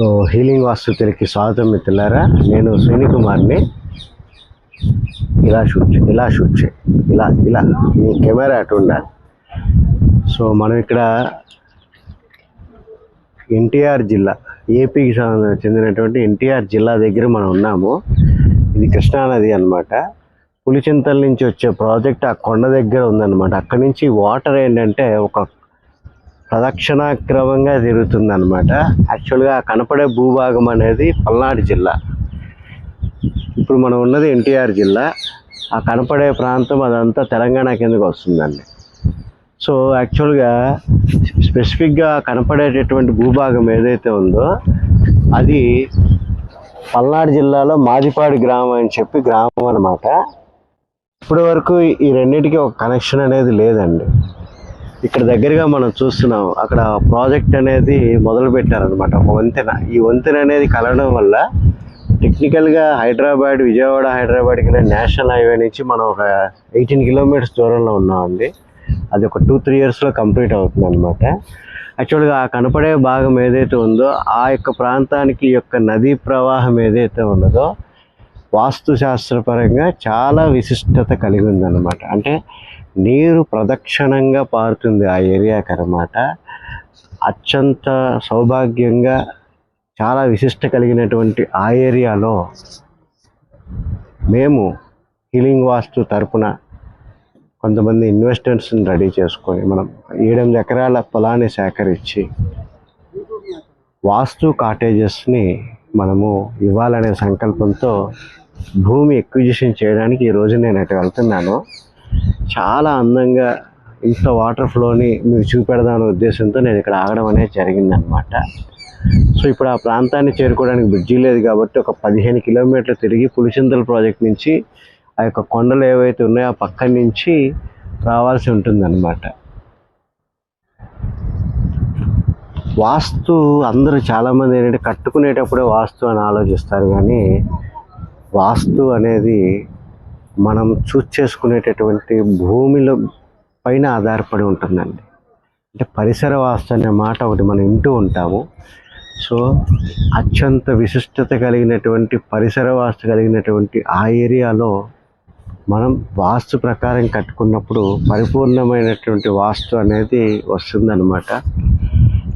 So healing వాస్తుతికి స్వాగతం మిత్రులారా నేను శ్రీని కుమార్ని ఇలా షూట్ ఇలా షూట్ చేయి. ఇలా ఇలా మీ కెమెరా అటు ఉండాలి. సో మనం ఇక్కడ ఎన్టీఆర్ జిల్లా ఏపీకి చెందినటువంటి ఎన్టీఆర్ జిల్లా దగ్గర మనం ఉన్నాము. ఇది కృష్ణానది అనమాట పులిచింతల నుంచి వచ్చే ప్రాజెక్ట్ ఆ కొండ దగ్గర ఉందన్నమాట. అక్కడి నుంచి వాటర్ ఏంటంటే ఒక ప్రదక్షిణాక్రమంగా తిరుగుతుంది అనమాట యాక్చువల్గా కనపడే భూభాగం అనేది పల్నాడు జిల్లా. ఇప్పుడు మనం ఉన్నది ఎన్టీఆర్ జిల్లా. ఆ కనపడే ప్రాంతం అదంతా తెలంగాణ కిందకు వస్తుందండి. సో యాక్చువల్గా స్పెసిఫిక్గా కనపడేటటువంటి భూభాగం ఏదైతే ఉందో అది పల్నాడు జిల్లాలో మాదిపాడి గ్రామం అని చెప్పి గ్రామం అనమాట ఇప్పటి వరకు ఈ రెండింటికి ఒక కనెక్షన్ అనేది లేదండి. ఇక్కడ దగ్గరగా మనం చూస్తున్నాం అక్కడ ప్రాజెక్ట్ అనేది మొదలు పెట్టారనమాట ఒక వంతెన. ఈ వంతెన అనేది కలవడం వల్ల టెక్నికల్గా హైదరాబాద్ విజయవాడ హైదరాబాద్కి వెళ్ళే నేషనల్ హైవే నుంచి మనం ఒక ఎయిటీన్ కిలోమీటర్స్ దూరంలో ఉన్నామండి. అది ఒక టూ త్రీ ఇయర్స్లో కంప్లీట్ అవుతుంది అనమాట యాక్చువల్గా ఆ కనపడే భాగం ఏదైతే ఉందో ఆ యొక్క ప్రాంతానికి యొక్క నదీ ప్రవాహం ఏదైతే ఉన్నదో వాస్తు శాస్త్రపరంగా చాలా విశిష్టత కలిగి ఉందన్నమాట. అంటే నీరు ప్రదక్షిణంగా పారుతుంది ఆ ఏరియాకి అనమాట అత్యంత సౌభాగ్యంగా చాలా విశిష్ట కలిగినటువంటి ఆ ఏరియాలో మేము హీలింగ్ వాస్తు తరపున కొంతమంది ఇన్వెస్టర్స్ని రెడీ చేసుకొని మనం ఏడెనిమిది ఎకరాల పొలాన్ని సేకరించి వాస్తు కాటేజెస్ని మనము ఇవ్వాలనే సంకల్పంతో భూమి ఎక్విజిషన్ చేయడానికి ఈ రోజు నేను అటు వెళ్తున్నాను. చాలా అందంగా ఇంత వాటర్ ఫ్లోని మీకు చూపెడదామనే ఉద్దేశంతో నేను ఇక్కడ ఆగడం అనేది జరిగిందనమాట సో ఇప్పుడు ఆ ప్రాంతాన్ని చేరుకోవడానికి బ్రిడ్జి లేదు కాబట్టి ఒక పదిహేను కిలోమీటర్లు తిరిగి పులిచింతల ప్రాజెక్ట్ నుంచి ఆ యొక్క కొండలు ఏవైతే ఉన్నాయో ఆ పక్క నుంచి రావాల్సి ఉంటుందన్నమాట. వాస్తు అందరూ చాలామంది ఏంటంటే కట్టుకునేటప్పుడే వాస్తు అని ఆలోచిస్తారు కానీ వాస్తు అనేది మనం చూస్ చేసుకునేటటువంటి భూమిలో పైన ఆధారపడి ఉంటుందండి. అంటే పరిసర వాస్తు అనే మాట ఒకటి మనం వింటూ ఉంటాము. సో అత్యంత విశిష్టత కలిగినటువంటి పరిసర వాస్తు కలిగినటువంటి ఆ ఏరియాలో మనం వాస్తు ప్రకారం కట్టుకున్నప్పుడు పరిపూర్ణమైనటువంటి వాస్తు అనేది వస్తుందన్నమాట.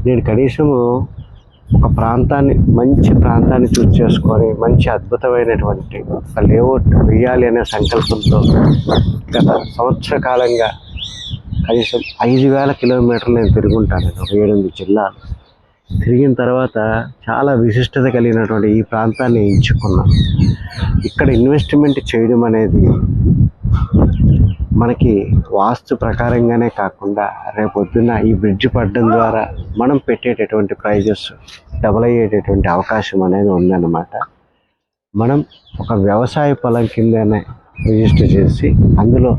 నేను కనీసము ఒక ప్రాంతాన్ని మంచి ప్రాంతాన్ని చూస్ చేసుకొని మంచి అద్భుతమైనటువంటి ఒక లేఅవుట్ వేయాలి అనే సంకల్పంతో గత సంవత్సర కాలంగా కనీసం ఐదు వేల కిలోమీటర్లు నేను తిరుగుంటాను ఒక ఏడెనిమిది జిల్లాలు. తిరిగిన తర్వాత చాలా విశిష్టత కలిగినటువంటి ఈ ప్రాంతాన్ని ఎంచుకున్నాను. ఇక్కడ ఇన్వెస్ట్మెంట్ చేయడం అనేది మనకి వాస్తు ప్రకారంగానే కాకుండా రేపొద్దున ఈ బ్రిడ్జ్ పడడం ద్వారా మనం పెట్టేటటువంటి ప్రైజెస్ డబల్ అయ్యేటటువంటి అవకాశం అనేది ఉందన్నమాట. మనం ఒక వ్యవసాయ పొలం కిందనే రిజిస్టర్ చేసి అందులో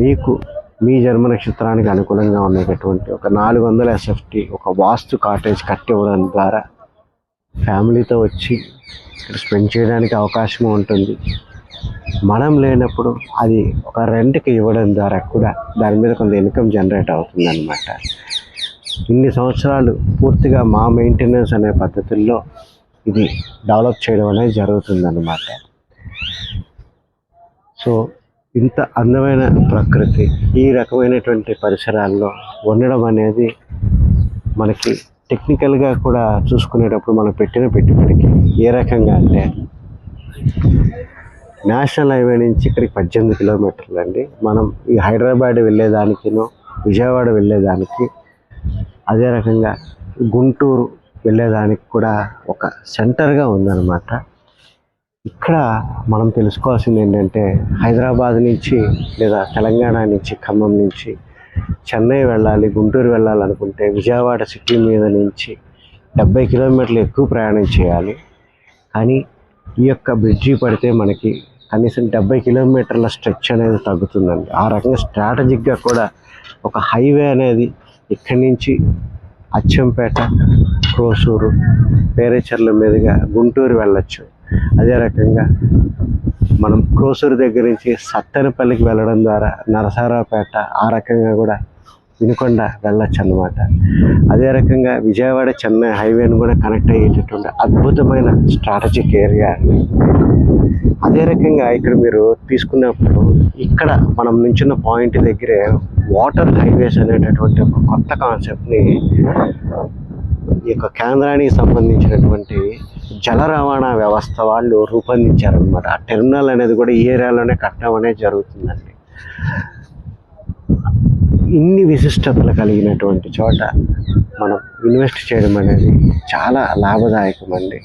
మీకు మీ జన్మ నక్షత్రానికి అనుకూలంగా ఉండేటటువంటి ఒక నాలుగు వందల ఎస్ఎఫ్టీ ఒక వాస్తు కాటేజ్ కట్టివ్వడం ద్వారా ఫ్యామిలీతో వచ్చి ఇక్కడ స్పెండ్ చేయడానికి అవకాశం ఉంటుంది. మనం లేనప్పుడు అది ఒక రెంట్కి ఇవ్వడం ద్వారా కూడా దాని మీద కొంత ఇన్కమ్ జనరేట్ అవుతుందన్నమాట. ఇన్ని సంవత్సరాలు పూర్తిగా మా మెయింటెనెన్స్ అనే పద్ధతుల్లో ఇది డెవలప్ చేయడం అనేది జరుగుతుందన్నమాట. సో ఇంత అందమైన ప్రకృతి ఈ రకమైనటువంటి పరిసరాల్లో ఉండడం అనేది మనకి టెక్నికల్గా కూడా చూసుకునేటప్పుడు మనం పెట్టిన పెట్టుబడికి ఏ రకంగా అంటే నేషనల్ హైవే నుంచి ఇక్కడికి పద్దెనిమిది కిలోమీటర్లు అండి మనం ఈ హైదరాబాద్ వెళ్ళేదానికిను విజయవాడ వెళ్ళేదానికి అదే రకంగా గుంటూరు వెళ్ళేదానికి కూడా ఒక సెంటర్గా ఉందన్నమాట. ఇక్కడ మనం తెలుసుకోవాల్సింది ఏంటంటే హైదరాబాద్ నుంచి లేదా తెలంగాణ నుంచి ఖమ్మం నుంచి చెన్నై వెళ్ళాలి గుంటూరు వెళ్ళాలనుకుంటే విజయవాడ సిటీ మీద నుంచి డెబ్బై కిలోమీటర్లు ఎక్కువ ప్రయాణం చేయాలి. కానీ ఈ యొక్క బ్రిడ్జి పడితే మనకి కనీసం డెబ్బై కిలోమీటర్ల స్ట్రెచ్ అనేది తగ్గుతుందండి. ఆ రకంగా స్ట్రాటజిక్గా కూడా ఒక హైవే అనేది ఇక్కడి నుంచి అచ్చంపేట క్రోసూరు పేరేచర్ల మీదుగా గుంటూరు వెళ్ళొచ్చు. అదే రకంగా మనం క్రోసూరు దగ్గర నుంచి సత్తెనపల్లికి వెళ్ళడం ద్వారా నరసారావుపేట ఆ రకంగా కూడా వినుకొండ వెళ్ళొచ్చు అనమాట అదే రకంగా విజయవాడ చెన్నై హైవేను కూడా కనెక్ట్ అయ్యేటటువంటి అద్భుతమైన స్ట్రాటజిక్ ఏరియా అండి. అదే రకంగా ఇక్కడ మీరు తీసుకున్నప్పుడు ఇక్కడ మనం నుంచున్న పాయింట్ దగ్గరే వాటర్ హైవేస్ అనేటటువంటి ఒక కొత్త కాన్సెప్ట్ని ఈ యొక్క కేంద్రానికి సంబంధించినటువంటి జల రవాణా వ్యవస్థ వాళ్ళు రూపొందించారనమాట ఆ టెర్మినల్ అనేది కూడా ఈ ఏరియాలోనే కట్టడం అనేది జరుగుతుందండి. ఇన్ని విశిష్టతలు కలిగినటువంటి చోట మనం ఇన్వెస్ట్ చేయడం అనేది చాలా లాభదాయకం అండి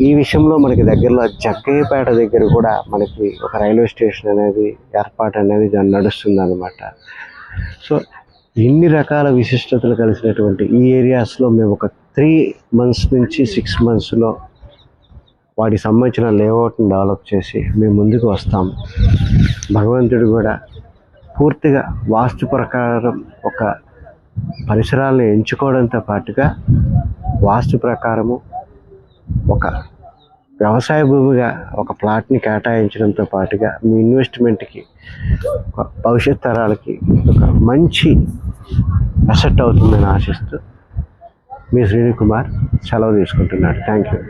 ఈ విషయంలో మనకి దగ్గరలో జగ్గయ్యపేట దగ్గర కూడా మనకి ఒక రైల్వే స్టేషన్ అనేది ఏర్పాటు అనేది నడుస్తుంది అనమాట సో ఇన్ని రకాల విశిష్టతలు కలిసినటువంటి ఈ ఏరియాస్లో మేము ఒక త్రీ మంత్స్ నుంచి సిక్స్ మంత్స్లో వాటికి సంబంధించిన లేఅవుట్ని డెవలప్ చేసి మేము ముందుకు వస్తాం. భగవంతుడు కూడా పూర్తిగా వాస్తు ప్రకారం ఒక పరిసరాలను ఎంచుకోవడంతో పాటుగా వాస్తు ప్రకారము ఒక వ్యవసాయ భూమిగా ఒక ప్లాట్ని కేటాయించడంతో పాటుగా మీ ఇన్వెస్ట్మెంట్కి ఒక భవిష్యత్ తరాలకి ఒక మంచి అసెట్ అవుతుందని ఆశిస్తూ మీ శ్రీని కుమార్ సెలవు తీసుకుంటున్నాడు. Thank you.